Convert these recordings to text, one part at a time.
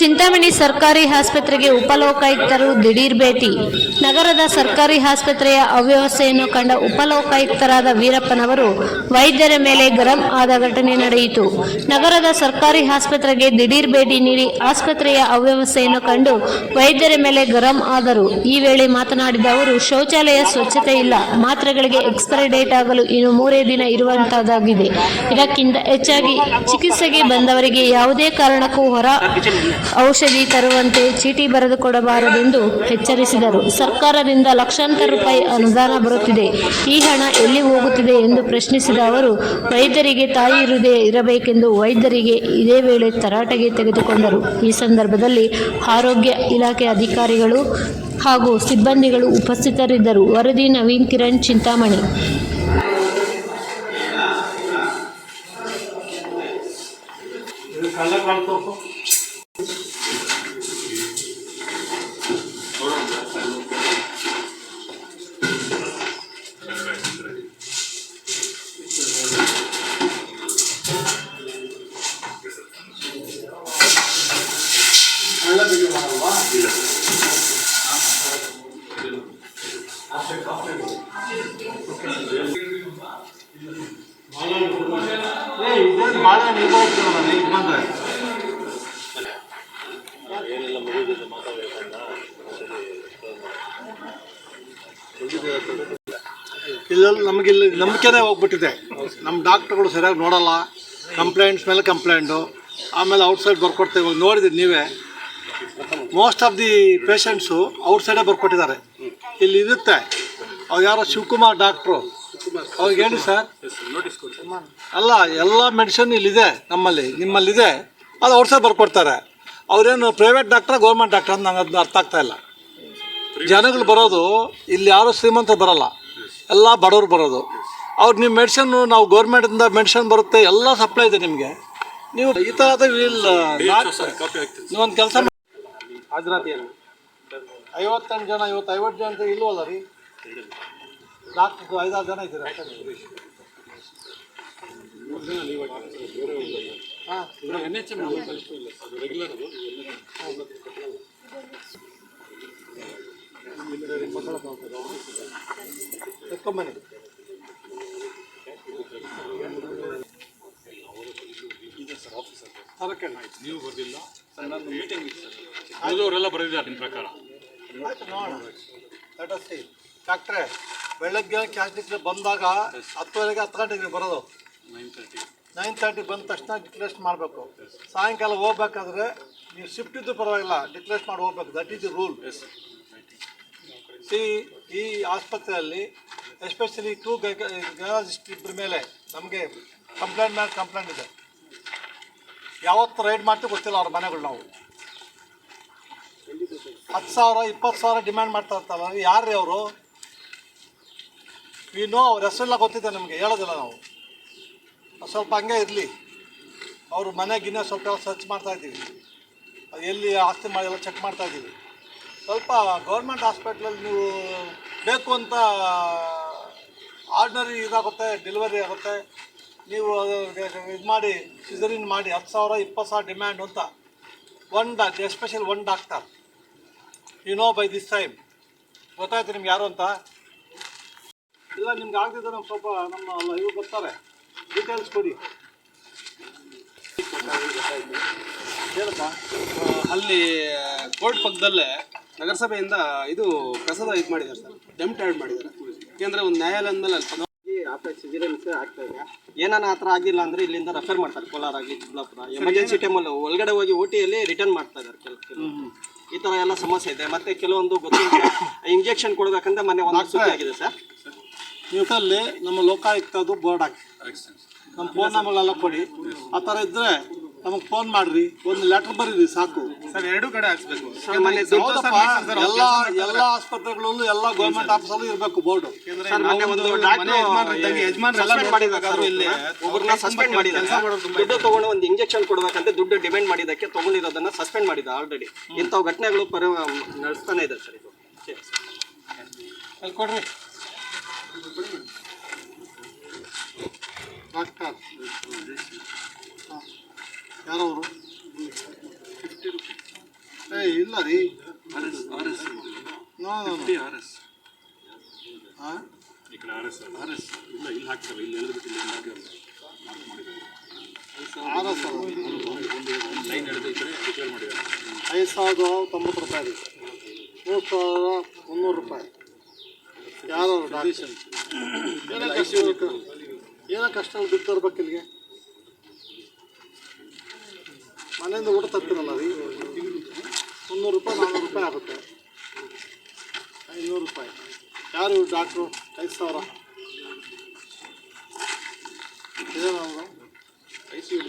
ಚಿಂತಾಮಣಿ ಸರ್ಕಾರಿ ಆಸ್ಪತ್ರೆಗೆ ಉಪಲೋಕಾಯುಕ್ತರು ದಿಢೀರ್ ಭೇಟಿ. ನಗರದ ಸರ್ಕಾರಿ ಆಸ್ಪತ್ರೆಯ ಅವ್ಯವಸ್ಥೆಯನ್ನು ಕಂಡ ಉಪಲೋಕಾಯುಕ್ತರಾದ ವೀರಪ್ಪನವರು ವೈದ್ಯರ ಮೇಲೆ ಗರಂ ಆದ ಘಟನೆ ನಡೆಯಿತು. ನಗರದ ಸರ್ಕಾರಿ ಆಸ್ಪತ್ರೆಗೆ ದಿಢೀರ್ ಭೇಟಿ ನೀಡಿ ಆಸ್ಪತ್ರೆಯ ಅವ್ಯವಸ್ಥೆಯನ್ನು ಕಂಡು ವೈದ್ಯರ ಮೇಲೆ ಗರಂ ಆದರು. ಈ ವೇಳೆ ಮಾತನಾಡಿದ ಅವರು, ಶೌಚಾಲಯ ಸ್ವಚ್ಛತೆ ಇಲ್ಲ, ಮಾತ್ರೆಗಳಿಗೆ ಎಕ್ಸ್ಪೈರಿ ಡೇಟ್ ಆಗಲು ಇನ್ನು ಮೂರೇ ದಿನ ಇರುವಂತಹದ್ದಾಗಿದೆ. ಇದಕ್ಕಿಂತ ಹೆಚ್ಚಾಗಿ ಚಿಕಿತ್ಸೆಗೆ ಬಂದವರಿಗೆ ಯಾವುದೇ ಕಾರಣಕ್ಕೂ ಹೊರ ಔಷಧಿ ತರುವಂತೆ ಚೀಟಿ ಬರೆದು ಕೊಡಬಾರದೆಂದು ಎಚ್ಚರಿಸಿದರು. ಸರ್ಕಾರದಿಂದ ಲಕ್ಷಾಂತರ ರೂಪಾಯಿ ಅನುದಾನ ಬರುತ್ತಿದೆ. ಈ ಹಣ ಎಲ್ಲಿ ಹೋಗುತ್ತಿದೆ ಎಂದು ಪ್ರಶ್ನಿಸಿದ ಅವರು, ವೈದ್ಯರಿಗೆ ತಾಯಿ ಇರುವುದೇ ಇರಬೇಕೆಂದು ವೈದ್ಯರಿಗೆ ಇದೇ ವೇಳೆ ತರಾಟೆಗೆ ತೆಗೆದುಕೊಂಡರು. ಈ ಸಂದರ್ಭದಲ್ಲಿ ಆರೋಗ್ಯ ಇಲಾಖೆ ಅಧಿಕಾರಿಗಳು ಹಾಗೂ ಸಿಬ್ಬಂದಿಗಳು ಉಪಸ್ಥಿತರಿದ್ದರು. ವರದಿ ನವೀನ್ ಕಿರಣ್ ಚಿಂತಾಮಣಿ. ಇಲ್ಲೆಲ್ಲ ನಮಗಿಲ್ಲಿ ನಂಬಿಕೆನೇ ಹೋಗ್ಬಿಟ್ಟಿದೆ. ನಮ್ಮ ಡಾಕ್ಟ್ರುಗಳು ಸರಿಯಾಗಿ ನೋಡಲ್ಲ. ಕಂಪ್ಲೇಂಟ್ಸ್ ಮೇಲೆ ಕಂಪ್ಲೇಂಟು ಆಮೇಲೆ ಔಟ್ಸೈಡ್ ಬರ್ಕೊಡ್ತೇವೆ ಇವಾಗ ನೋಡಿದ್ರಿ ನೀವೇ. ಮೋಸ್ಟ್ ಆಫ್ ದಿ ಪೇಷಂಟ್ಸು ಔಟ್ಸೈಡೇ ಬರ್ಕೊಟ್ಟಿದ್ದಾರೆ. ಇಲ್ಲಿ ಇರುತ್ತೆ. ಅವ್ರು ಯಾರೋ ಶಿವಕುಮಾರ್ ಡಾಕ್ಟ್ರು. ಅವ್ರಿಗೆ ಹೇಳಿ ಸರ್. ಅಲ್ಲ, ಎಲ್ಲ ಮೆಡಿಸಿನ್ ಇಲ್ಲಿದೆ ನಮ್ಮಲ್ಲಿ, ನಿಮ್ಮಲ್ಲಿದೆ. ಅದು ಔಟ್ಸೈಡ್ ಬರ್ಕೊಡ್ತಾರೆ. ಅವ್ರೇನು ಪ್ರೈವೇಟ್ ಡಾಕ್ಟ್ರಾ ಗೌರ್ಮೆಂಟ್ ಡಾಕ್ಟ್ರ್ ಅಂತ ನಂಗೆ ಅದನ್ನ ಅರ್ಥ ಆಗ್ತಾಯಿಲ್ಲ ಜನಗಳು ಬರೋದು ಇಲ್ಲಿ ಯಾರು ಶ್ರೀಮಂತರು ಬರಲ್ಲ. ಎಲ್ಲ ಬಡವರು ಬರೋದು. ಅವ್ರು ನಿಮ್ಮ ಮೆಡಿಸನ್ನು ನಾವು ಗೌರ್ಮೆಂಟಿಂದ ಮೆಡಿಸನ್ ಬರುತ್ತೆ ಎಲ್ಲ ಸಪ್ಲೈ ಇದೆ ನಿಮಗೆ. ನೀವು ಈ ಥರದ ಇಲ್ಲ ನೀವೊಂದು ಕೆಲಸ ಐವತ್ತೆಂಟು ಜನ ಇವತ್ತು ಐವತ್ತು ಜನ ಅಂತ ಇಲ್ವಲ್ಲ ರೀ? ಡಾಕ್ಟರ್ ಐದಾರು ಜನ ಇದ್ದೀರಾ? ಹಾಂ. ಎತ್ಕೊಂಬನ್ನಿ ಅದಕ್ಕೆ ನೀವು ಬರಲಿಲ್ಲ ಉಳಿದವರೆಲ್ಲ ಬರೆದಿದ್ದಾರೆ ನಿಮ್ಮ ಪ್ರಕಾರ? ಆಯ್ತು ನೋಡೋಣ. ಲೆಟ್ ಅಸ್ ಸಿ ಡಾಕ್ಟ್ರೆ ಬೆಳಗ್ಗೆ ಕ್ಯಾಶ್ ಬಂದಾಗ ಹತ್ತುವರೆಗೆ ಹತ್ತು ಗಂಟೆಗೆ ಬರೋದು. ನೈನ್ ತರ್ಟಿ ನೈನ್ ತರ್ಟಿ ಬಂದ ತಕ್ಷಣ ಡಿಕ್ಲೇಸ್ ಮಾಡಬೇಕು. ಸಾಯಂಕಾಲ ಹೋಗ್ಬೇಕಾದ್ರೆ ನೀವು ಶಿಫ್ಟ್ ಇದ್ದು ಪರವಾಗಿಲ್ಲ ಡಿಕ್ಲೇಸ್ ಮಾಡಿ ಹೋಗ್ಬೇಕು. That is the rule see ಈ ಆಸ್ಪತ್ರೆಯಲ್ಲಿ ಎಸ್ಪೆಷಲಿ ಟೂ ಗೈನಾಲಜಿಸ್ಟ್ ಇಬ್ಬರ ಮೇಲೆ ನಮಗೆ ಕಂಪ್ಲೇಂಟ್ ಮೇಲೆ ಕಂಪ್ಲೇಂಟ್ ಇದೆ. ಯಾವತ್ತು ರೈಡ್ ಮಾಡ್ತೀವಿ ಗೊತ್ತಿಲ್ಲ ಅವ್ರ ಮನೆಗಳು ನಾವು. ಹತ್ತು ಸಾವಿರ, ಇಪ್ಪತ್ತು ಸಾವಿರ ಡಿಮ್ಯಾಂಡ್ ಮಾಡ್ತಾ ಇರ್ತಾರಲ್ಲ ಯಾರು ರೀ ಅವರು? ವಿ ನೋ ಅವ್ರ ಹೆಸರೆಲ್ಲ ಗೊತ್ತಿದೆ ನಮಗೆ, ಹೇಳೋದಿಲ್ಲ ನಾವು. ಸ್ವಲ್ಪ ಹಂಗೆ ಇರಲಿ. ಅವ್ರ ಮನೆ ಗಿನ್ನೆ ಸ್ವಲ್ಪ ಸರ್ಚ್ ಮಾಡ್ತಾ ಇದ್ದೀವಿ ಎಲ್ಲಿ ಆಸ್ತಿ ಮಾಡಿ ಎಲ್ಲ ಚೆಕ್ ಮಾಡ್ತಾ ಇದ್ದೀವಿ ಸ್ವಲ್ಪ ಗೌರ್ಮೆಂಟ್ ಹಾಸ್ಪಿಟ್ಲಲ್ಲಿ ನೀವು ಬೇಕು ಅಂತ ಆರ್ಡಿನರಿ ಇದಾಗುತ್ತೆ ಡೆಲಿವರಿ ಆಗುತ್ತೆ. ನೀವು ಇದು ಮಾಡಿ ಸಿಸರಿನ್ ಮಾಡಿ, ಹತ್ತು ಸಾವಿರ, ಇಪ್ಪತ್ತು ಸಾವಿರ ಡಿಮ್ಯಾಂಡ್ ಅಂತ one doc special one doctor you know by this time ಗೊತ್ತಾಯ್ತು ನಿಮ್ಗೆ ಯಾರು ಅಂತ? ಇಲ್ಲ, ನಿಮ್ಗೆ ಆಗ್ತಿದ್ದರೆ ನಮ್ಮ ಸ್ವಲ್ಪ ನಮ್ಮ ಇವ್ರು ಬರ್ತಾರೆ. ಡೀಟೇಲ್ಸ್ ಕೊಡಿ. ಹೇಳಪ್ಪ ಅಲ್ಲಿ ಕೋರ್ಟ್ ಪಕ್ಕದಲ್ಲೇ ನಗರಸಭೆಯಿಂದ ಇದು ಕಸದ ಇದು ಮಾಡಿದ್ದಾರೆ ಸರ್. ಡೆಂಪ್ಟ್ ಆ್ಯಡ್ ಮಾಡಿದ್ದಾರೆ. ಯಾಕೆಂದರೆ ಒಂದು ನ್ಯಾಯಾಲಯದ ಮೇಲೆ ಅಲ್ಲಿ ಆಫ್ಟರ್ ಸಿಜಿರೆನ್ಸ್ ಆಗ್ತಾ ಇದೆ. ಏನಾನ ಆ ಥರ ಆಗಿಲ್ಲ ಅಂದರೆ ಇಲ್ಲಿಂದ ರೆಫರ್ ಮಾಡ್ತಾರೆ ಕೋಲಾರ ಆಗಲಿ ಚಿಕ್ಕಬಳ್ಳಾಪುರ ಎಮರ್ಜೆನ್ಸಿ ಟೈಮಲ್ಲಿ ಒಳಗಡೆ ಹೋಗಿ ಓ ಟಿಯಲ್ಲಿ ರಿಟರ್ನ್ ಮಾಡ್ತಾ ಇದ್ದಾರೆ ಕೆಲ ಕೆಲವು ಈ ಥರ ಎಲ್ಲ ಸಮಸ್ಯೆ ಇದೆ. ಮತ್ತೆ ಕೆಲವೊಂದು ಗೊತ್ತಿಲ್ಲ. ಇಂಜೆಕ್ಷನ್ ಕೊಡಬೇಕಂದ್ರೆ ಮೊನ್ನೆ ಒಂದು ಸುದ್ದಿ ಆಗಿದೆ ಸರ್. ನ್ಯೂಟಲ್ಲಿ ನಮ್ಮ ಲೋಕಾಯುಕ್ತದ್ದು ಬೋರ್ಡ್ ಹಾಕಿ. ನಮ್ಮ ಫೋನ್ ನಂಬರ್ಲೆಲ್ಲ ಕೊಡಿ. ಆ ಥರ ಇದ್ದರೆ ನಮಗೆ ಫೋನ್ ಮಾಡ್ರಿ ಒಂದು ಲೆಟರ್ ಬರೀರಿ ಸಾಕು. ಸರ್ ಎರಡು ಕಡೆ ಹಾಕ್ಸ್ಬೇಕು. ಎಲ್ಲ ಎಲ್ಲ ಆಸ್ಪತ್ರೆಗಳಲ್ಲೂ ಎಲ್ಲ ಗೌರ್ಮೆಂಟ್ ಆಫೀಸಲ್ಲೂ ಇರಬೇಕು ಬೋರ್ಡ್. ಸಸ್ಪೆಂಡ್ ಒಬ್ಬರನ್ನ ದುಡ್ಡು ತಗೊಂಡು ಒಂದು ಇಂಜೆಕ್ಷನ್ ಕೊಡ್ಬೇಕಂತ ದುಡ್ಡು ಡಿಮ್ಯಾಂಡ್ ಮಾಡಿದಕ್ಕೆ ತಗೊಂಡಿರೋದನ್ನ ಸಸ್ಪೆಂಡ್ ಮಾಡಿದ ಆಲ್ರೆಡಿ ಇಂಥವು ಘಟನೆಗಳು ಪರಿ ನಡೆಸ್ತಾನೆ ಇದೆ. ಸರ್ ಇದು ಅಲ್ಲಿ ಕೊಡ್ರಿ. ಡಾಕ್ಟರ್. ಯಾರವರು? ಏ, ಇಲ್ಲ ರೀ. ನೋ ನೋ ಹಾಂ ಆರ್ ಎಸ್ ಐದು ಸಾವಿರದ ತೊಂಬತ್ತು ರೂಪಾಯಿ ರೀ. ಮೂರು ಸಾವಿರದ ಮುನ್ನೂರು ರೂಪಾಯಿ. ಯಾರು ಡಾಕ್ಟರ್? ಏನೋ ಕಷ್ಟ ಏನೋ ಕಷ್ಟ ಬಿಟ್ಟು ತರ್ಬೇಕು ಇಲ್ಲಿಗೆ ಮನೆಯಿಂದ ಊಟ ತರ್ತೀರಲ್ಲ ರೀ ಮುನ್ನೂರು ರೂಪಾಯಿ ನಾನ್ನೂರು ರೂಪಾಯಿ ಆಗುತ್ತೆ. ಐನೂರು ರೂಪಾಯಿ. ಯಾರು ಡಾಕ್ಟ್ರು? ಐದು ಸಾವಿರ. ಅವರು? ಐ ಸಿ ಯು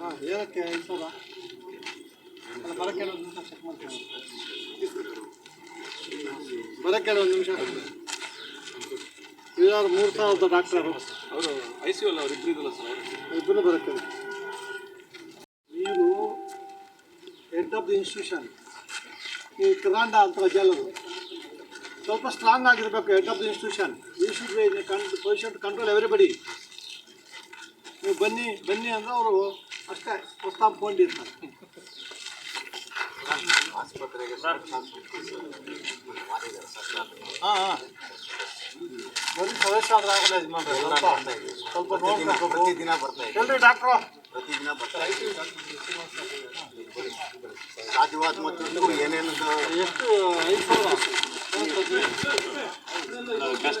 ಹಾಂ ಏನಕ್ಕೆ ಐದು ಸಾವಿರ? ಬರೋಕ್ಕೆ ಒಂದು ನಿಮಿಷ ಚೆಕ್ ಮಾಡ್ತೀನಿ. ಬರೋಕ್ಕೆ ಒಂದು ನಿಮಿಷ. ಇವ್ರು ಮೂರು ಸಾವಿರದ ಡಾಕ್ಟರ್ ಅವರು ಐ ಸಿ ಯು ಅಲ್ಲ ಅವ್ರು ಇಬ್ಬರು ಇದ್ದಲ್ಲ ಸರ್ ಅವರು. ಇಬ್ಬರು ಬರೋಕ್ಕೆ ನೀವು ಹೆಡ್ ಆಫ್ ದಿ ಇನ್ಸ್ಟಿಟ್ಯೂಷನ್ ಈ ಕಿರಾಂಡ ಅಂತ ಜೈಲದು ಸ್ವಲ್ಪ ಸ್ಟ್ರಾಂಗ್ ಆಗಿರಬೇಕು head of the institution you should be position control everybody ನೀವು ಬನ್ನಿ ಬನ್ನಿ ಅಂದ್ರೆ ಅವರು ಅಷ್ಟೇ ಪ್ರಸ್ತಾಪ ಕೊಂಡಿರ್ತಾರೆ ಹಾಂ ಹಾಂ. ಬರೀ ಸದಸ್ಯ ಆದ್ರೆ ಆಗಲ್ಲ ಯಜಮಾನ್ರೆ ಸ್ವಲ್ಪ ಸ್ವಲ್ಪ ನೋಡ್ಬೇಕು ಪ್ರತಿದಿನ ಬರ್ತಾ ಎಲ್ರಿ ಡಾಕ್ಟ್ರು? ಪ್ರತಿದಿನ ಬರ್ತಾ ಇದೆ ಸಾಧ್ಯವಾದ ಮತ್ತು ಏನೇನು ಎಷ್ಟು ಐದು ಸಾವಿರ ಕ್ಯಾಶ್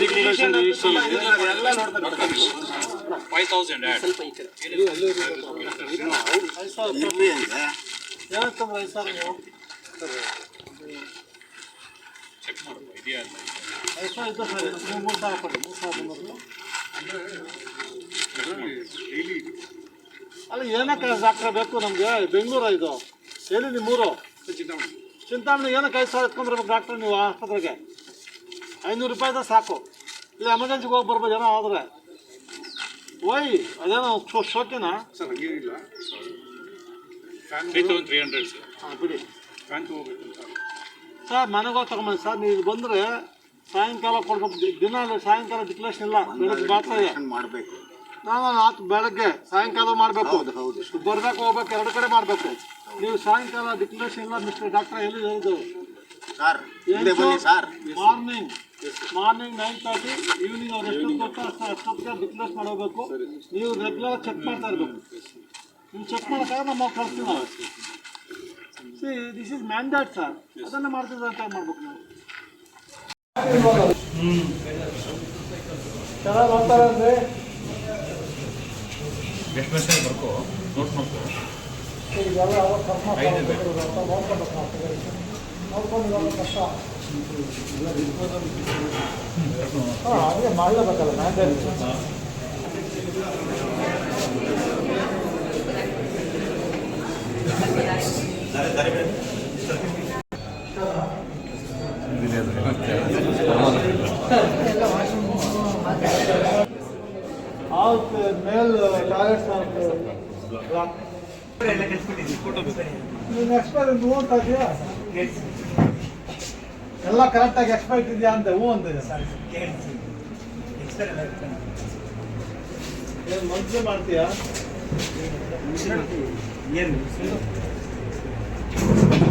ಡಿಕ್ಲರೇಷನ್ ಎಲ್ಲ ನೋಡ್ತಾರೆ ಫೈವ್ ತೌಸಂಡ್ ಆ್ಯಡ್ ಐದು ಸಾವಿರ ಇರ್ಲಿ ಅಂದ್ರೆ ಏನಂತಂದ್ರೆ ಐದು ಸಾವಿರ ನೀವು ಚೆಕ್ ಮಾಡಬೇಕು ಇದೆಯಾ ಅಂತ ಐದು ಸಾವಿರ ಇದ್ದು ಸರಿ ನೀವು ಮೂರು ಸಾವಿರ ಕೊಡಿ ಮೂರು ಸಾವಿರ ಮುನ್ನೂರು ಅಲ್ಲ ಏನಕ್ಕೆ ಡಾಕ್ಟ್ರ ಬೇಕು ನಮಗೆ? ಬೆಂಗಳೂರು ಇದು. ಎಲ್ಲಿ ನಿಮ್ಮೂರು ಚಿಂತಾಮಣಿ. ಏನಕ್ಕೆ ಐದು ಸಾವಿರ ಎತ್ಕೊಂಡ್ಬರ್ಬೇಕು ಡಾಕ್ಟ್ರ್ ನೀವು ಆಸ್ಪತ್ರೆಗೆ? ಐನೂರು ರೂಪಾಯಿದ ಸಾಕು. ಇಲ್ಲಿ ಎಮರ್ಜೆನ್ಸಿಗೆ ಹೋಗಿ ಬರ್ಬೋದು ಏನೋ ಆದರೆ. ಓಯ್ ಅದೇನೋ ಶೋ ಶೋಕಿನ? ಸರ್ ಹಂಗೇನಿಲ್ಲ. ತ್ರೀ ಹಂಡ್ರೆಡ್ ಸರ್ ಹಾಂ ಬಿಡಿ. ಸರ್ ಮನೆಗೆ ಹೋಗಿ ತಗೊಂಬಂದು ಸರ್ ನೀವು ಬಂದರೆ ಸಾಯಂಕಾಲ ಕೊಡ್ಬೇಕು. ದಿನ ಸಾಯಂಕಾಲ ಡಿಕ್ಲೇಷನ್ ಇಲ್ಲ. ಬೆಳಗ್ಗೆ ಮಾತ್ರ ಮಾಡಬೇಕು. ನಾನು ಆತು ಬೆಳಗ್ಗೆ ಸಾಯಂಕಾಲ ಮಾಡಬೇಕು. ಹೌದು ಹೌದು. ಬರ್ಬೇಕು ಹೋಗ್ಬೇಕು ಎರಡು ಕಡೆ ಮಾಡಬೇಕು. ನೀವು ಸಾಯಂಕಾಲ ಡಿಕ್ಲೇಷನ್ ಇಲ್ಲ ಮಿಸ್ಟರ್ ಡಾಕ್ಟರ್ ಎಲ್ಲಿ ಹೇಳಿದ್ರು ಸರ್ ಹಿಂದೆ ಬನ್ನಿ sir morning morning nine thirty evening ಅವ್ರು ಎಷ್ಟು ಕೊಟ್ಟು ಅಷ್ಟು ಅಷ್ಟೊತ್ತಿಗೆ ಡಿಕ್ಲೇಸ್ ಮಾಡಬೇಕು ನೀವು ರೆಗ್ಯುಲರ್ ಚೆಕ್ ಮಾಡ್ತಾ ಇರಬೇಕು. ನೀವು ಚೆಕ್ ಮಾಡೋಕ್ಕಾಗ ನಮ್ಮ ಕಳಿಸ್ತೀವಿ ನಾವು. See this is mandate sir ಅದನ್ನು ಮಾಡ್ತಿದ್ರೆ ಅಂತ ಮಾಡ್ಬೇಕು ನಾವು? ಚೆನ್ನಾಗಿ ಬರ್ತಾರೆ ಅಂದರೆ ಎಷ್ಟು ಪರ್ಸೆಂಟ್ ಬರ್ಕೋ ನೋಟ್ ಮಾಡ್ಕೋ ಇದೆಲ್ಲ ಅವಾಗ ಕರ್ಮ ನೋಡ್ಕೊಬೇಕು ನೋಡ್ಕೊಂಡು ಇವಾಗ ಕಷ್ಟ ಹಾಂ ಅದೇ ಮಾಡಲೇಬೇಕಲ್ಲ ಮ್ಯಾಂಡೇಟ್ ಆಲ್ಟ್ ಮೇಲ್ ಕರೆಕ್ಟ್ ಆಗಿ ಎಕ್ಸ್ಪೆಕ್ಟ್ ಇದೆಯಾ? ಎಲ್ಲ ಕರೆಕ್ಟಾಗಿ ಎಕ್ಸ್ಪೈರ್ಟ್ ಇದೆಯಾ ಅಂತ ಹೂ ಅಂತ ಏನು ಮಂತ್ಲಿ ಮಾಡ್ತೀಯಾ? ಒಂದು ರೂಪಾಯಿ ಬಡ್ಜೆಟ್ ಬರುತ್ತಾ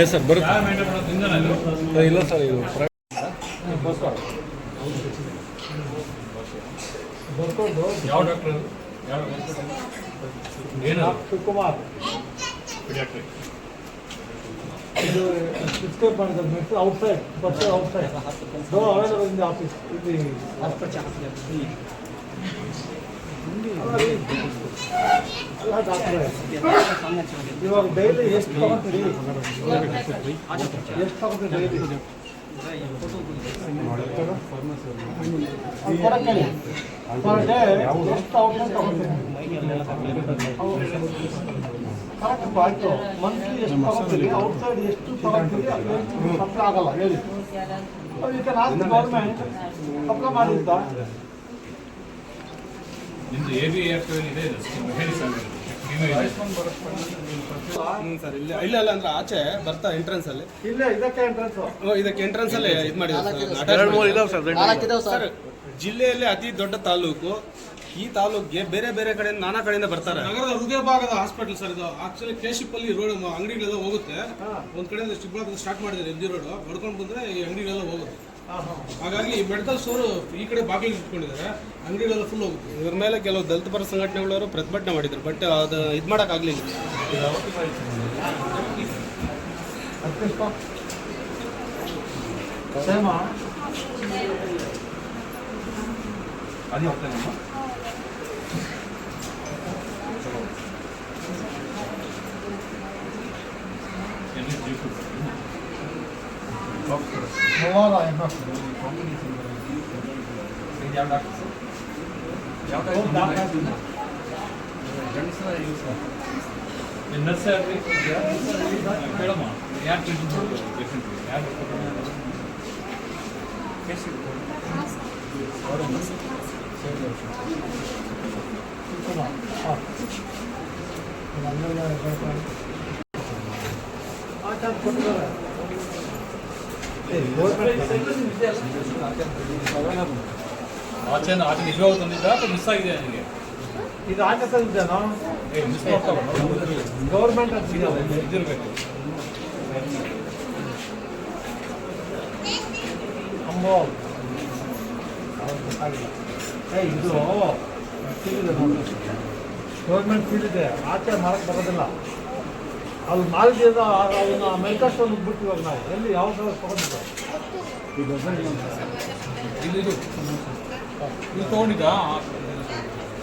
ಎಸ್ ಸರ್ ಬರುತ್ತೆ? ಇಲ್ಲ ಸರ್ ಇದು ಬರ್ಕೊಂಡು ಯಾವ ಡಾಕ್ಟರ್ ಏನು ಶಿವಕುಮಾರ್ ಪಿಡಿಯಾಟ್ರಿಕ್ ಇದು ಪ್ರಿಸ್ಕ್ರೈಬ್ ಮಾಡಿದ್ದಾರೆ medicine outside purchase outside no available in the office ಡಾಕ್ಟ್ರೆ ಇವಾಗ ಡೈಲಿ ಎಷ್ಟು ತಗೊಂತೀರಿ? ಎಷ್ಟು ತಗೊಂತೀರಿ ಡೈಲಿ ಪರ್ ಡೇ ಎಷ್ಟು ಔಟ್ಸೈಡ್ ತಗೊಂತೀರಿ. ಕರೆಕ್ಟ್ ಆಯ್ತು. ಮಂತ್ಲಿ ಎಷ್ಟು ತಗೊಂತೀರಿ? ಔಟ್ಸೈಡ್ ಎಷ್ಟು ತಗೊಂತೀರಿ? ಎಷ್ಟು ಸಪ್ಲೈ ಆಗಲ್ಲ, ಹೇಳಿ. You can ask government supply ಮಾಡಿದ್ದ. ನಿಮ್ದು ಎ ಬಿ ಎಫ್ ಇದೆ ಹೇಳಿ ಸರ್. ಸರ್ ಇಲ್ಲಿ ಇಲ್ಲ ಇಲ್ಲ ಅಂದ್ರೆ ಆಚೆ ಬರ್ತಾ ಎಂಟ್ರೆನ್ಸ್ ಅಲ್ಲಿ. ಇಲ್ಲ ಇದಕ್ಕೆ ಎಂಟ್ರೆನ್ಸ್ ಇದಕ್ಕೆ ಎಂಟ್ರೆನ್ಸ್ ಅಲ್ಲಿ ಇದು ಮಾಡಿದ್ದಾರೆ ಸರ್ ಎರಡು ಮೂರು ಇದಾವೆ ಸರ್ ಸರ್. ಜಿಲ್ಲೆಯಲ್ಲಿ ಅತಿ ದೊಡ್ಡ ತಾಲೂಕು. ಈ ತಾಲೂಕಿಗೆ ಬೇರೆ ಬೇರೆ ಕಡೆ ನಾನಾ ಕಡೆಯಿಂದ ಬರ್ತಾರೆ. ನಗರದ ಹೃದಯ ಭಾಗದ ಹಾಸ್ಪಿಟಲ್ ಸರ್ ಇದು. ಆಕ್ಚುಲಿ ಕೇಶಿಪಲ್ಲಿ ರೋಡ್ ಅಂಗಡಿಗಳೆಲ್ಲ ಹೋಗುತ್ತೆ. ಒಂದ್ ಕಡೆಯಿಂದ ಚಿಕ್ಕಬಳ್ಳಾಪುರ ಸ್ಟಾರ್ಟ್ ಮಾಡಿದ್ದಾರೆ ಎಂ ಜಿ ರೋಡ್ ಹೊಡ್ಕೊಂಡು ಬಂದ್ರೆ ಈ ಅಂಗಡಿಗಳೆಲ್ಲ ಹೋಗುತ್ತೆ. ಹಾಗಾಗಿ ಮೆಡಿಕಲ್ ಸ್ಟೋರ್ ಈ ಕಡೆ ಬಾಗಿಲು ಇಟ್ಕೊಂಡಿದ್ದಾರೆ. ಅಂಗಡಿಗಳೆಲ್ಲ ಫುಲ್ ಹೋಗುತ್ತೆ. ಇದ್ರ ಮೇಲೆ ಕೆಲವು ದಲಿತ ಪರ ಸಂಘಟನೆಗಳವರು ಪ್ರತಿಭಟನೆ ಮಾಡಿದ್ರು ಬಟ್ ಅದು ಇದು ಮಾಡೋಕ್ಕಾಗಲಿಲ್ಲ Moala ima. Sen yavdaklısın. Yavdak Oğlum daha kalsın. Yanısına yiyorsun. E nasıl yapayım? Böyle ama. Yer çözüm olur. Yer Kesin. Var mı? Tamam. Al. Tamam. Tamam. Tamam. Tamam. ಆಚೆ ಆಚೆ ನಿಜವಾಗ ತಂದಿದ್ದ ಅಥವಾ ಮಿಸ್ ಆಗಿದೆ ನನಗೆ? ಇದು ಆಚೆ ತಂದಿದ್ದ ಮಿಸ್ ಗೌರ್ಮೆಂಟ್ ಇದಿರಬೇಕು. ಅಂಬೋ. ಏ ಇದು ಸೀಲಿದೆ ನೋಡಿ. ಗೌರ್ಮೆಂಟ್ ಆಚೆ ಮಾರಕ್ಕೆ ಬರೋದಿಲ್ಲ. ಅಲ್ಲಿ ಮಾರಿದ ಅದನ್ನು ಮೆಡಿಕಲ್ ಸ್ಟೋರ್ ಬಿಟ್ಟು ಇವಾಗ ನಾವು. ಎಲ್ಲಿ ಯಾವ ಥರ ತಗೊಂಡಿದ್ದೆ? ಇದು ಇದು ತೊಗೊಂಡಿದ್ದ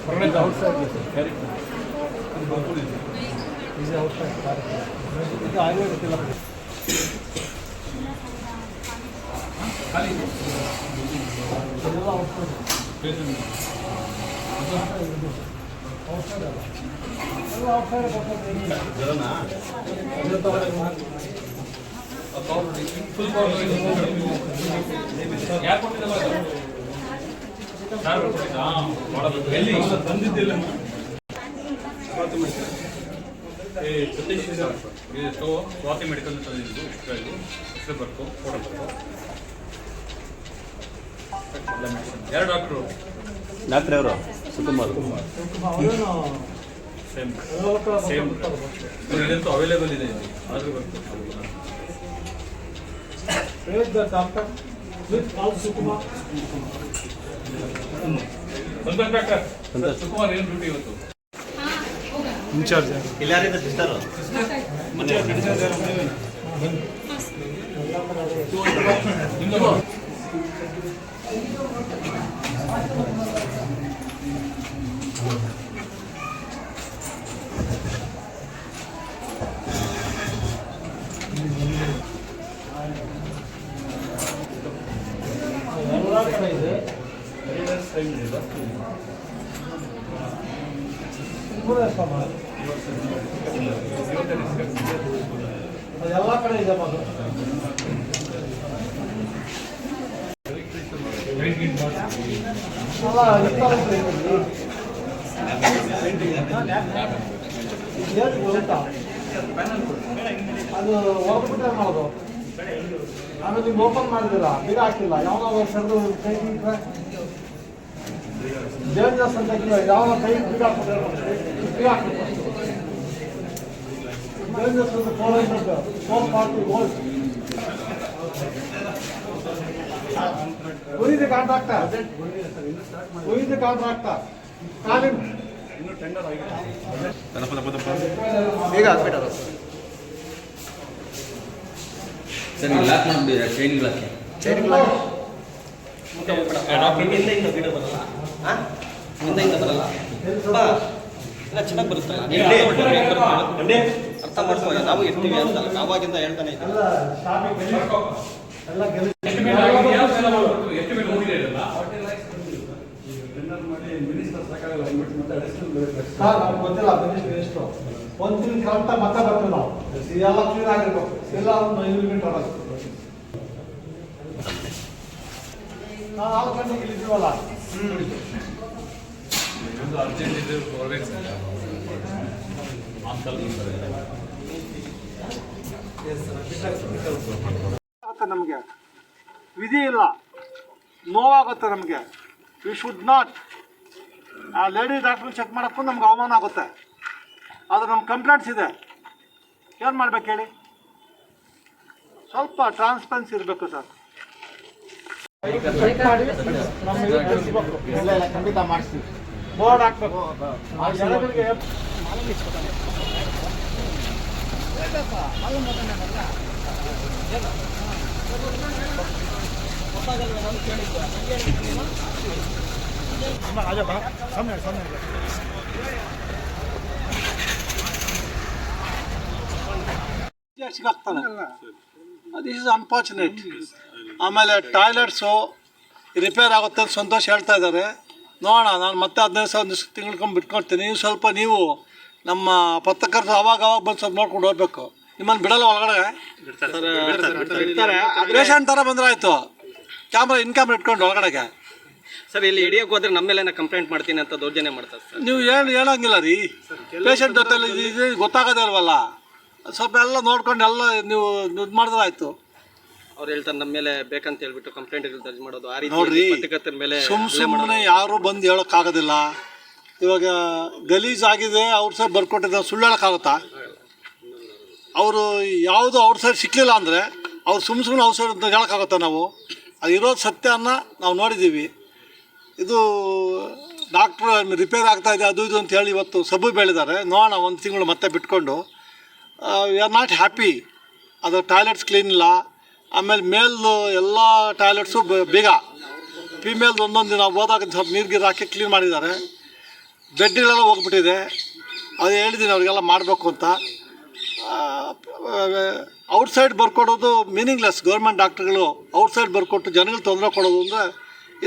ಹೊರಗಡೆ ಇದು ಇದು ಔಷಧ ಇದು. ಇದು ಕೊಟ್ಟದ್ದು ಏನಿಲ್ಲ. ಇದು. ಎಲ್ಲ ಔಟ್ ಸರ್ ಇದು ಸ್ವಾತಿ ಮೆಡಿಕಲ್ ತಂದಿದ್ದು ಹೆಸರು ಬರ್ಕು ಫೋಟೋ. ಯಾರು ಡಾಕ್ಟ್ರು ಡಾಕ್ಟ್ರ್ ಅವರು ಸುಕುಮಾರ್ ಅವೇನು ಸೇಮ್ ಸೇಮ್. ಇದಂತೂ ಅವೈಲೇಬಲ್ ಇದೆ ಇಲ್ಲಿ. call Sukumar. Santosh doctor Sukumar ಏನು ಡ್ಯೂಟಿ ಇವತ್ತು? ಇಲ್ಲಾರಿದ ಸಿಸ್ಟರು ನಿಮ್ದು ಎಲ್ಲ ಕಡೆ ಇದೆ ಮೂರೇ ಸಮ. ಅದು ಎಲ್ಲ ಕಡೆ ಇದೆ ಅದು ಹೊರಬಿಟ್ಟೆ ಮಾಡೋದು ಆಮೇಲೆ ನೀವು ಓಪನ್ ಮಾಡಿದಿಲ್ಲ ಬೀಗ ಹಾಕಿಲ್ಲ ಯಾವಾಗ ಕರೆದು ಕೈ ಡೇಂಜರ್ಸ್ ಅಂತ ಯಾವ ಕೈ ಡೇಂಜರ್ಸ್ ಅಂತ four hundred four forty volt ಉಳಿದ ಕಾಂಟ್ರಾಕ್ಟರ್ ಉಳಿದ ಕಾಂಟ್ರಾಕ್ಟರ್ ಕಾಲಿನ್ ಬೇಗ ಹಾಕ್ಬಿಟ್ಟಲ್ಲ ಸರ್ ನೀವು ಲಾಕ್ ಮಾಡಿಬಿಡಿರ ಚೈನ್ ಲಾಕ್ ವಿಡಿಯೋ ಬರಲ್ಲ. ಆ? ಹಿಂದ ಇಂದ ಬರಲ್ಲ. ಬಾ. ಎಲ್ಲ ಚೆನ್ನಾಗಿ ಬರುತ್ತಲ್ಲ. ಅರ್ಥ ಮಾಡ್ಕೊಳ್ಳಿ ನಾವು ಇರ್ತೀವಿ ಅಂತ ನಾವಾಗಿಂದ ಹೇಳ್ತಾನೆ ಗೊತ್ತಿಲ್ಲ. ಎಷ್ಟು ಒಂದು ತಿಂಗಳು ಕರೆಕ್ಟಾಗಿ ಮತ್ತೆ ಬರ್ತೀವಿ ನಾವು. ಎಲ್ಲ ಕ್ಲೀನ್ ಆಗಿರ್ಬೇಕು. ಎಲ್ಲ ಒಂದು ಇಂಪ್ಲಿಮೆಂಟ್ ಮಾಡೋದು ನಾವು ಆರು ಗಂಟೆಗೆ ಇಲ್ಲಿದ್ದೀವಲ್ಲ? ಒಂದು ಅರ್ಜೆಂಟ್ ಇದ್ರೆ ಕೊಡ್ಬೇಕು ಸರ್. Uncle sir. ನಮಗೆ. ವಿಧಿ ಇಲ್ಲ. ನೋವಾಗುತ್ತೆ ನಮಗೆ. ವಿ ಶುಡ್ ನಾಟ್ ಆ ಲೇಡಿ ಡಾಕ್ಟ್ರನ್ನ ಚೆಕ್ ಮಾಡೋಕ್ಕೂ ನಮ್ಗೆ ಅವಮಾನ ಆಗುತ್ತೆ. ಅದು ನಮ್ಮ ಕಂಪ್ಲೇಂಟ್ಸ್ ಇದೆ. ಏನು ಮಾಡ್ಬೇಕು ಹೇಳಿ? ಸ್ವಲ್ಪ ಟ್ರಾನ್ಸ್ಪರೆನ್ಸಿ ಇರಬೇಕು ಸರ್. ಖಂಡಿತ ಮಾಡಿಸ್ತೀವಿ. ಬೋರ್ಡ್ ಹಾಕ್ಬೇಕು. ದಿಸ್ ಇಸ್ ಅನ್ಫಾರ್ಚುನೇಟ್ ಆಮೇಲೆ ಟಾಯ್ಲೆಟ್ಸು ರಿಪೇರ್ ಆಗುತ್ತೆ ಅಂತ ಸಂತೋಷ ಹೇಳ್ತಾ ಇದ್ದಾರೆ. ನೋಡೋಣ ನಾನು ಮತ್ತೆ ಹದಿನೈದು ಸಾವಿರ ದಿವಸ ತಿಂಗ್ಳ್ಕೊಂಡು ಬಿಟ್ಕೊಳ್ತೀನಿ ನೀವು ಸ್ವಲ್ಪ ನೀವು ನಮ್ಮ ಪತ್ರಕರ್ತರು ಅವಾಗ ಅವಾಗ ಬಂದು ಸ್ವಲ್ಪ ನೋಡ್ಕೊಂಡು ಹೋಗ್ಬೇಕು. ನಿಮ್ಮನ್ನು ಬಿಡಲ್ಲ ಒಳಗಡೆ? ರೇಷನ್ ಥರ ಬಂದ್ರೆ ಆಯಿತು. ಕ್ಯಾಮ್ರಾ ಇನ್ಕಮ್ ಕ್ಯಾಮ್ರಾ ಇಟ್ಕೊಂಡು ಒಳಗಡೆಗೆ. ಸರ್ ಇಲ್ಲಿ ಹಿಡಿಯೋಕೆ ಹೋದ್ರೆ ನಮ್ಮ ಮೇಲೆ ಕಂಪ್ಲೇಂಟ್ ಮಾಡ್ತೀನಿ ಅಂತ ದೌರ್ಜನ್ಯ ಮಾಡ್ತಾರೆ ಸರ್. ನೀವು ಏನು ಹೇಳಂಗಿಲ್ಲ ರೀ. ಪೇಷಂಟ್ ಜೊತೆಲಿ ಇದು ಇದು ಗೊತ್ತಾಗೋದೇ ಇಲ್ವಲ್ಲ. ಸ್ವಲ್ಪ ಎಲ್ಲ ನೋಡ್ಕೊಂಡು ಎಲ್ಲ ನೀವು ಇದು ಮಾಡಿದ್ರೆ ಆಯಿತು. ಅವ್ರು ಹೇಳ್ತಾರೆ ನಮ್ಮ ಮೇಲೆ ಬೇಕಂತ ಹೇಳ್ಬಿಟ್ಟು ಕಂಪ್ಲೇಂಟ್ ದರ್ಜ್ ಮಾಡೋದು. ಆ ರೀತಿ ನೋಡ್ರಿ ಪತ್ರಕರ್ತರ ಮೇಲೆ ಸುಮ್ ಸುಮ್ಮನೆ ಯಾರು ಬಂದು ಹೇಳೋಕ್ಕಾಗೋದಿಲ್ಲ. ಇವಾಗ ಗಲೀಜ್ ಆಗಿದೆ ಅವ್ರ ಸರ್ ಬರ್ಕೊಟ್ಟಿದ್ದ ಸುಳ್ಳು ಹೇಳೋಕ್ಕಾಗುತ್ತಾ ಅವರು ಯಾವುದು ಅವ್ರ ಸೈಡ್ ಸಿಕ್ಕಲಿಲ್ಲ ಅಂದರೆ ಅವ್ರು ಸುಮ್ಮ ಸುಮ್ಮನೆ ಅವ್ರ ಸೈಡ್ ಅಂತ ಹೇಳೋಕ್ಕಾಗುತ್ತಾ ನಾವು? ಅದು ಇರೋದು ಸತ್ಯನ ನಾವು ನೋಡಿದ್ದೀವಿ. ಇದು ಡಾಕ್ಟ್ರ್ ರಿಪೇರ್ ಆಗ್ತಾ ಇದೆ ಅದು ಇದು ಅಂತ ಹೇಳಿ ಇವತ್ತು ಸಬ್ಬು ಬೆಳೆದಾರೆ ನೋಡೋಣ ಒಂದು ತಿಂಗಳು ಮತ್ತೆ ಬಿಟ್ಕೊಂಡು. ವಿ ಆರ್ ನಾಟ್ ಹ್ಯಾಪಿ ಅದು ಟಾಯ್ಲೆಟ್ಸ್ ಕ್ಲೀನ್ ಇಲ್ಲ. ಆಮೇಲೆ ಮೇಲ್ದು ಎಲ್ಲ ಟಾಯ್ಲೆಟ್ಸು ಬೇಗ. ಫೀಮೇಲ್ ಒಂದೊಂದು ದಿನ ಹೋದಾಗ ಸ್ವಲ್ಪ ನೀರು ಹಾಕಿ ಕ್ಲೀನ್ ಮಾಡಿದ್ದಾರೆ. ಬೆಡ್ಗಳೆಲ್ಲ ಹೋಗ್ಬಿಟ್ಟಿದೆ. ಅದು ಹೇಳಿದ್ದೀನಿ ಅವರಿಗೆಲ್ಲ ಮಾಡಬೇಕು ಅಂತ. ಔಟ್ಸೈಡ್ ಬರ್ಕೊಡೋದು ಮೀನಿಂಗ್ಲೆಸ್ ಗೌರ್ಮೆಂಟ್ ಡಾಕ್ಟ್ರುಗಳು ಔಟ್ಸೈಡ್ ಬರ್ಕೊಟ್ಟು ಜನಗಳು ತೊಂದರೆ ಕೊಡೋದು ಅಂದರೆ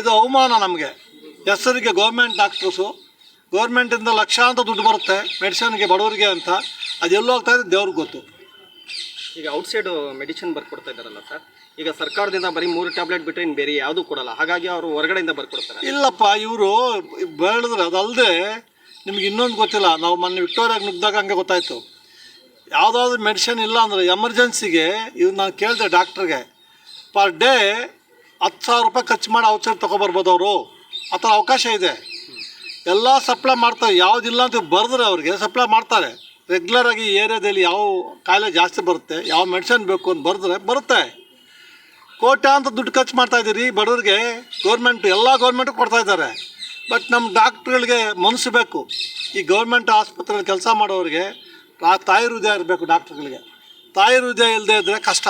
ಇದು ಅವಮಾನ ನಮಗೆ. ಹೆಸರಿಗೆ ಗೌರ್ಮೆಂಟ್ ಡಾಕ್ಟ್ರಸು ಗೌರ್ಮೆಂಟಿಂದ ಲಕ್ಷಾಂತರ ದುಡ್ಡು ಬರುತ್ತೆ. ಮೆಡಿಸಿನ್ಗೆ ಬಡವರಿಗೆ ಅಂತ. ಅದೆಲ್ಲೋ ಹೋಗ್ತಾ ಇದೆ, ದೇವ್ರಿಗೆ ಗೊತ್ತು. ಈಗ ಔಟ್ಸೈಡ್ ಮೆಡಿಸಿನ್ ಬರ್ಕೊಡ್ತಾ ಇದ್ದಾರಲ್ಲ ಸರ್ ಈಗ ಸರ್ಕಾರದಿಂದ ಬರೀ ಮೂರು ಟ್ಯಾಬ್ಲೆಟ್ ಬಿಟ್ಟರೆ ಇನ್ನು ಬೇರೆ ಯಾವುದೂ ಕೊಡಲ್ಲ ಹಾಗಾಗಿ ಅವರು ಹೊರಗಡೆಯಿಂದ ಬರ್ಕೊಡ್ತಾರೆ. ಇಲ್ಲಪ್ಪ ಇವರು ಬೇಡದ್ರೆ ಅದಲ್ಲದೆ ನಿಮ್ಗೆ ಇನ್ನೊಂದು ಗೊತ್ತಿಲ್ಲ ನಾವು ಮೊನ್ನೆ ವಿಕ್ಟೋರಿಯಾಗೆ ನುಗ್ಗಿದಾಗ ಹಂಗೆ ಗೊತ್ತಾಯಿತು. ಯಾವುದಾದ್ರು ಮೆಡಿಸಿನ್ ಇಲ್ಲ ಅಂದರೆ ಎಮರ್ಜೆನ್ಸಿಗೆ ಇವ್ ನಾನು ಕೇಳಿದೆ ಡಾಕ್ಟ್ರಿಗೆ ಪರ್ ಡೇ ಹತ್ತು ಸಾವಿರ ರೂಪಾಯಿ ಖರ್ಚು ಮಾಡಿ ಔಟ್ಸೈಡ್ ತೊಗೊಬರ್ಬೋದು ಅವರು ಆ ಥರ ಅವಕಾಶ ಇದೆ. ಎಲ್ಲ ಸಪ್ಲೈ ಮಾಡ್ತಾರೆ ಯಾವುದಿಲ್ಲ ಅಂತ ಬರೆದ್ರೆ ಅವ್ರಿಗೆ ಸಪ್ಲೈ ಮಾಡ್ತಾರೆ. ರೆಗ್ಯುಲರಾಗಿ ಆಗಿ ಏರಿಯಾದಲ್ಲಿ ಯಾವ ಕಾಯಿಲೆ ಜಾಸ್ತಿ ಬರುತ್ತೆ, ಯಾವ ಮೆಡಿಸಿನ್ ಬೇಕು ಅಂತ ಬರೆದ್ರೆ ಬರುತ್ತೆ. ಕೋಟ್ಯಾಂತರ ದುಡ್ಡು ಖರ್ಚು ಮಾಡ್ತಾ ಇದ್ದೀರಿ, ಬಡವರಿಗೆ ಗೌರ್ಮೆಂಟ್ ಎಲ್ಲ ಗೌರ್ಮೆಂಟು ಕೊಡ್ತಾ ಇದ್ದಾರೆ. ಬಟ್ ನಮ್ಮ ಡಾಕ್ಟ್ರುಗಳಿಗೆ ಮನಸ್ಸು ಬೇಕು. ಈ ಗೌರ್ಮೆಂಟ್ ಆಸ್ಪತ್ರೆಯಲ್ಲಿ ಕೆಲಸ ಮಾಡೋರಿಗೆ ತಾಯಿ ಹೃದಯ ಇರಬೇಕು ಡಾಕ್ಟ್ರುಗಳಿಗೆ. ತಾಯಿ ಹೃದಯ ಇಲ್ಲದೆ ಇದ್ದರೆ ಕಷ್ಟ.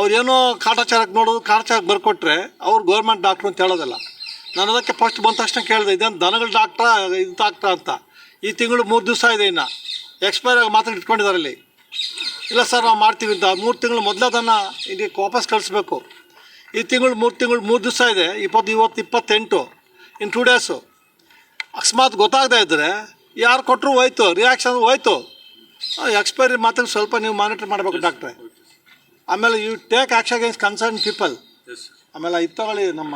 ಅವ್ರೇನೋ ಕಾಟಾಚಾರಕ್ಕೆ ನೋಡೋದು, ಕಾಟಾಚಾರಕ್ಕೆ ಬರ್ಕೊಟ್ರೆ ಅವ್ರು ಗೌರ್ಮೆಂಟ್ ಡಾಕ್ಟ್ರು ಅಂತ ಹೇಳೋದಿಲ್ಲ. ನಾನು ಅದಕ್ಕೆ ಫಸ್ಟ್ ಬಂದ ತಕ್ಷಣ ಕೇಳಿದೆ, ಇದೇನು ದನಗಳ ಡಾಕ್ಟ್ರ, ಇದು ಡಾಕ್ಟ್ರಾ ಅಂತ. ಈ ತಿಂಗಳು ಮೂರು ದಿವಸ ಇದೆ ಇನ್ನು. ಎಕ್ಸ್ಪೈರ್ ಆಗಿ ಮಾತ್ರ ಇಟ್ಕೊಂಡಿದ್ದಾರೆ ಇಲ್ಲಿ ಇಲ್ಲ ಸರ್ ನಾವು ಮಾಡ್ತೀವಿ ಅಂತ. ಮೂರು ತಿಂಗಳು ಮೊದಲೇ ಅದನ್ನು ಇಲ್ಲಿ ವಾಪಸ್ ಕಳಿಸ್ಬೇಕು. ಈ ತಿಂಗಳು ಮೂರು ತಿಂಗಳು ಮೂರು ದಿವಸ ಇದೆ ಇಪ್ಪತ್ತು ಇವತ್ತು ಇಪ್ಪತ್ತೆಂಟು ಇನ್ನು ಟೂ ಡೇಸು ಅಕಸ್ಮಾತ್ ಗೊತ್ತಾಗದೇ ಇದ್ದರೆ ಯಾರು ಕೊಟ್ಟರು ಹೋಯ್ತು ರಿಯಾಕ್ಷನ್ ಹೋಯ್ತು. ಎಕ್ಸ್ಪೈರಿ ಮಾತ್ರ ಸ್ವಲ್ಪ ನೀವು ಮಾನಿಟರ್ ಮಾಡಬೇಕು ಡಾಕ್ಟ್ರೆ ಆಮೇಲೆ you take action against concern people ಆಮೇಲೆ ಇದು ತಗೊಳ್ಳಿ ನಮ್ಮ